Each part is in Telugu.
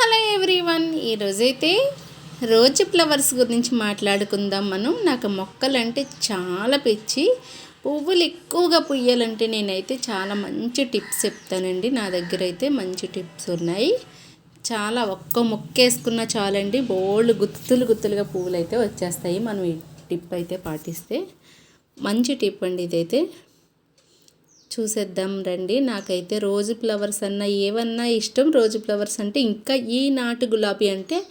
హలో ఎవ్రీవన్ ఈరోజైతే రోజు ఫ్లవర్స్ గురించి మాట్లాడుకుందాం మనం. నాకు మొక్కలంటే చాలా పిచ్చి. పువ్వులు ఎక్కువగా పుయ్యాలంటే నేనైతే చాలా మంచి టిప్స్ చెప్తానండి. నా దగ్గర అయితే మంచి టిప్స్ ఉన్నాయి. చాలా ఒక్క మొక్క వేసుకున్నా చాలండి. బోల్డ్ గుత్తులు గుత్తులుగా పువ్వులు అయితే వచ్చేస్తాయి. మనం ఈ టిప్ అయితే పాటిస్తే మంచి టిప్ అండి ఇదైతే. చూసేద్దాం రండి. నాకైతే రోజు ఫ్లవర్స్ అన్న ఏవన్నా ఇష్టం. రోజు ఫ్లవర్స్ అంటే ఇంకా ఈ నాటు గులాబీ అంటే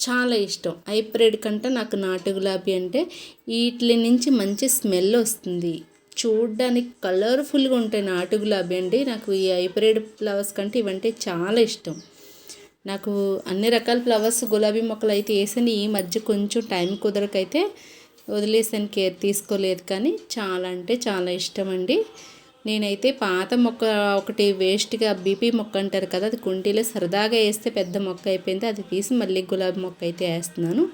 చాలా ఇష్టం. హైబ్రిడ్ కంటే నాకు నాటు గులాబీ అంటే వీటి నుంచి మంచి స్మెల్ వస్తుంది. చూడ్డానికి కలర్ఫుల్గా ఉంటాయి నాటు గులాబీ అండి. నాకు ఈ హైబ్రిడ్ ఫ్లవర్స్ కంటే ఇవంటే చాలా ఇష్టం. నాకు అన్ని రకాల ఫ్లవర్స్ గులాబీ మొక్కలు అయితే వేసాను. ఈ మధ్య కొంచెం టైం కుదరకైతే వదిలేసాను. కేర్ తీసుకోలేదు కానీ చాలా అంటే చాలా ఇష్టం అండి. నేనైతే పాత మొక్క ఒకటి వేస్ట్గా బీపీ మొక్క అంటారు కదా అది కుంటీలో సరదాగా వేస్తే పెద్ద మొక్క అయిపోయింది. అది తీసి మళ్ళీ గులాబీ మొక్క అయితే వేస్తున్నాను.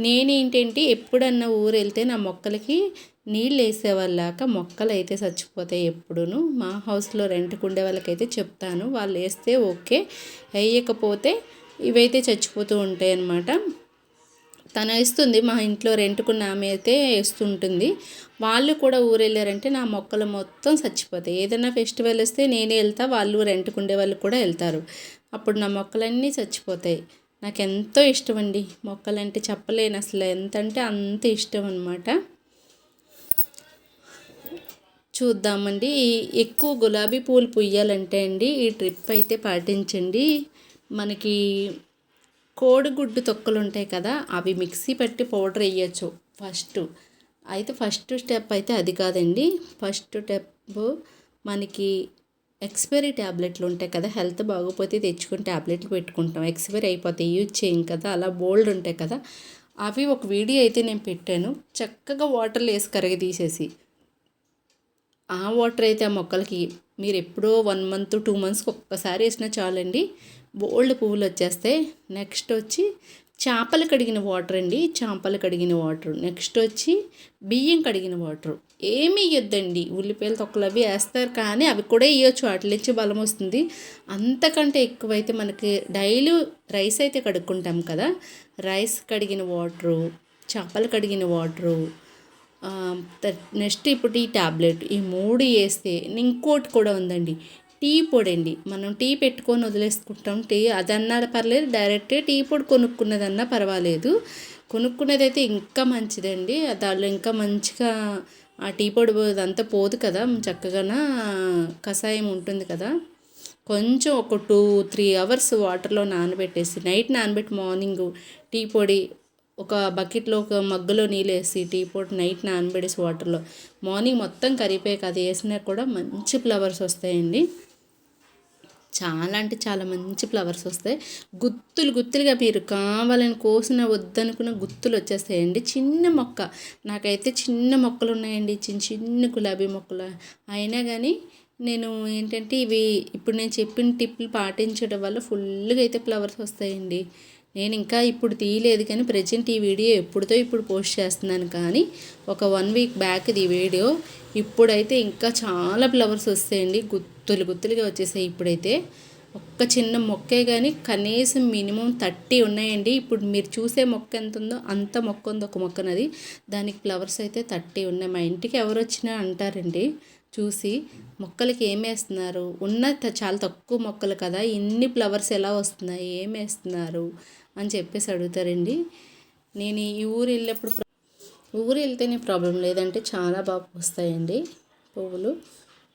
నేనేంటంటే ఎప్పుడన్నా ఊరు వెళ్తే నా మొక్కలకి నీళ్ళు వేసేవాళ్ళాక మొక్కలు అయితే చచ్చిపోతాయి ఎప్పుడూ మా హౌస్లో రెంట్కి ఉండే వాళ్ళకైతే చెప్తాను. వాళ్ళు వేస్తే ఓకే వేయకపోతే ఇవైతే చచ్చిపోతూ ఉంటాయి అన్నమాట తను ఇస్తుంది మా ఇంట్లో రెంట్కున్న ఆమె అయితే వేస్తుంటుంది వాళ్ళు కూడా ఊరు వెళ్ళారంటే నా మొక్కలు మొత్తం చచ్చిపోతాయి. ఏదైనా ఫెస్టివల్ వస్తే నేనే వెళ్తా వాళ్ళు రెంట్కుండే వాళ్ళు కూడా వెళ్తారు. అప్పుడు నా మొక్కలన్నీ చచ్చిపోతాయి. నాకు ఎంతో ఇష్టం అండి మొక్కలంటే చెప్పలేను అసలు. ఎంత అంటే అంత ఇష్టం అనమాట చూద్దామండి ఎక్కువ గులాబీ పూలు పుయ్యాలంటే అండి ఈ ట్రిప్ అయితే పాటించండి. మనకి కోడిగుడ్డు తొక్కలు ఉంటాయి కదా అవి మిక్సీ పెట్టి పౌడర్ వేయచ్చు ఫస్ట్ అయితే ఫస్ట్ స్టెప్ అయితే అది కాదండి. ఫస్ట్ స్టెప్ మనకి ఎక్స్పైరీ ట్యాబ్లెట్లు ఉంటాయి కదా హెల్త్ బాగోపోతే తెచ్చుకుని ట్యాబ్లెట్లు పెట్టుకుంటాం. ఎక్స్పైరీ అయిపోతాయి యూజ్ చేయం కదా అలా బోల్డ్ ఉంటాయి కదా. అవి ఒక వీడియో అయితే నేను పెట్టాను. చక్కగా వాటర్లో వేసి కరిగి తీసేసి. ఆ వాటర్ అయితే ఆ మొక్కలకి మీరు ఎప్పుడో వన్ మంత్ టూ మంత్స్కి ఒక్కసారి వేసినా చాలండి. బోల్డ్ పువ్వులు వచ్చేస్తాయి నెక్స్ట్ వచ్చి చేపలు కడిగిన వాటర్ అండి. చేపలు కడిగిన వాటర్. నెక్స్ట్ వచ్చి బియ్యం కడిగిన వాటర్. ఏమి ఇవ్వద్దండి ఉల్లిపాయలు తొక్కలు అవి వేస్తారు కానీ అవి కూడా ఇవ్వచ్చు వాటి బలం వస్తుంది. అంతకంటే ఎక్కువైతే మనకి డైలీ రైస్ అయితే కడుక్కుంటాం కదా. రైస్ కడిగిన వాటరు చేపలు కడిగిన వాటరు నెక్స్ట్ ఇప్పుడు ఈ ట్యాబ్లెట్ ఈ మూడు వేస్తే ఇంకోటి కూడా ఉందండి. టీ పొడి అండి మనం టీ పెట్టుకొని వదిలేసుకుంటాం. టీ అదన్నా పర్లేదు. డైరెక్ట్ టీ పొడి కొనుక్కున్నదన్నా పర్వాలేదు. కొనుక్కున్నది అయితే ఇంకా మంచిదండి. దానిలో ఇంకా మంచిగా ఆ టీ పొడి అదంతా పోదు కదా. చక్కగా కషాయం ఉంటుంది కదా. కొంచెం ఒక టూ త్రీ అవర్స్ వాటర్లో నానబెట్టేసి నైట్ నానబెట్టి మార్నింగ్ టీ పొడి ఒక బకెట్లో ఒక మగ్గులో నీళ్ళు వేసి టీ పొడి నైట్ నానబెట్టేసి వాటర్లో మార్నింగ్ మొత్తం కరిగిపోయాక అది వేసినా కూడా మంచి ఫ్లవర్స్ వస్తాయండి. చాలా అంటే చాలా మంచి ఫ్లవర్స్ వస్తాయి. గుత్తులు గుత్తులుగా మీరు కావాలని కోసిన వద్దనుకున్న గుత్తులు వచ్చేస్తాయండి. చిన్న మొక్క. నాకైతే చిన్న మొక్కలు ఉన్నాయండి. చిన్న చిన్న గులాబీ మొక్కలు. అయినా కానీ నేను ఏంటంటే ఇవి ఇప్పుడు నేను చెప్పిన టిప్లు పాటించడం వల్ల ఫుల్గా అయితే ఫ్లవర్స్ వస్తాయండి. నేను ఇంకా ఇప్పుడు తీయలేదు కానీ ప్రజెంట్ ఈ వీడియో ఎప్పుడుతో ఇప్పుడు పోస్ట్ చేస్తున్నాను కానీ ఒక వన్ వీక్ బ్యాక్ ఈ వీడియో. ఇప్పుడైతే ఇంకా చాలా ఫ్లవర్స్ వస్తాయండి. గుత్తులు గుత్తులుగా వచ్చేసాయి ఇప్పుడైతే. ఒక్క చిన్న మొక్కే కానీ కనీసం మినిమం థర్టీ ఉన్నాయండి. ఇప్పుడు మీరు చూసే మొక్క ఎంత ఉందో అంత మొక్క ఉంది ఒక మొక్కనది. దానికి ఫ్లవర్స్ అయితే థర్టీ ఉన్నాయి. మా ఇంటికి ఎవరు వచ్చినా అంటారండి. చూసి మొక్కలకి ఏం వేస్తున్నారు? ఉన్న చాలా తక్కువ మొక్కలు కదా ఇన్ని ఫ్లవర్స్ ఎలా వస్తున్నాయి? ఏం వేస్తున్నారు? అని చెప్పేసి అడుగుతారండి. నేను ఈ ఊరు వెళ్ళినప్పుడు ఊరు వెళ్తేనే ప్రాబ్లం లేదంటే చాలా బాగా వస్తాయండి పువ్వులు.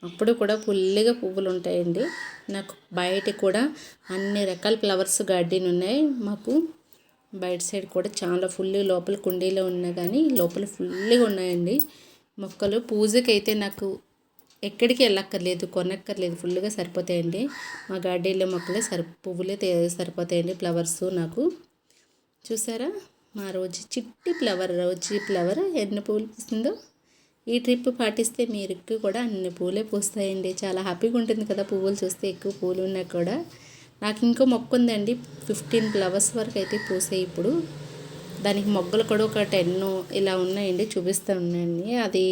అప్పుడు కూడా ఫుల్గా పువ్వులు ఉంటాయండి. నాకు బయట కూడా అన్ని రకాల ఫ్లవర్స్ గార్డెన్ ఉన్నాయి. మాకు బయట సైడ్ కూడా చాలా ఫుల్ లోపల కుండీలో ఉన్నా కానీ లోపల ఫుల్గా ఉన్నాయండి. మొక్కలు పూజకి అయితే నాకు ఎక్కడికి వెళ్ళక్కర్లేదు కొనక్కర్లేదు ఫుల్గా సరిపోతాయండి. మా గార్డెన్లో మొక్కలే సరి పువ్వులే సరిపోతాయండి ఫ్లవర్స్ నాకు. చూసారా? మా రోజు చిట్టి ఫ్లవర్ రోజు ఫ్లవర్ ఎన్ని పువ్వులు పూస్తుందో. ఈ ట్రిప్ పాటిస్తే మీరు కూడా అన్ని పూలే పూస్తాయండి. చాలా హ్యాపీగా ఉంటుంది కదా పువ్వులు చూస్తే ఎక్కువ పూలు ఉన్నా కూడా. నాకు ఇంకో మొక్క ఉందండి ఫిఫ్టీన్ ఫ్లవర్స్ వరకు అయితే పూసాయి ఇప్పుడు. దానికి మొగ్గలు కూడా ఒక టెన్ ఇలా ఉన్నాయండి చూపిస్తూ ఉన్నాయండి అది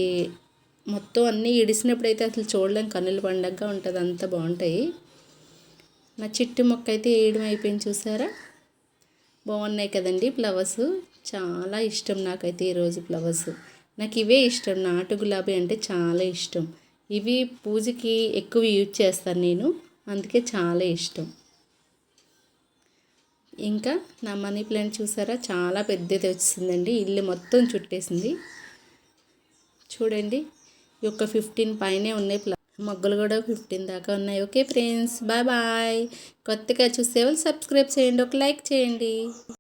మొత్తం అన్నీ ఇడిసినప్పుడు అయితే అసలు చూడలేం. కన్నుల పండగగా ఉంటుంది అంత బాగుంటాయి. నా చిట్టు మొక్క అయితే వేయడం అయిపోయింది చూసారా? బాగున్నాయి కదండి ఫ్లవర్స్. చాలా ఇష్టం నాకైతే ఈరోజు ఫ్లవర్స్. నాకు ఇవే ఇష్టం. నాటు గులాబీ అంటే చాలా ఇష్టం. ఇవి పూజకి ఎక్కువ యూజ్ చేస్తాను నేను. అందుకే చాలా ఇష్టం. ఇంకా నా మనీ ప్లాంట్ చూసారా? చాలా పెద్దది వచ్చిందండి. ఇల్లు మొత్తం చుట్టేసింది. చూడండి. ఈ యొక్క ఫిఫ్టీన్ పైనే ఉన్నాయి ప్లస్ మొగ్గలు కూడా ఫిఫ్టీన్ దాకా ఉన్నాయి. ఓకే ఫ్రెండ్స్ బాయ్ బాయ్ కొత్తగా చూసే వాళ్ళు సబ్స్క్రైబ్ చేయండి ఒక లైక్ చేయండి.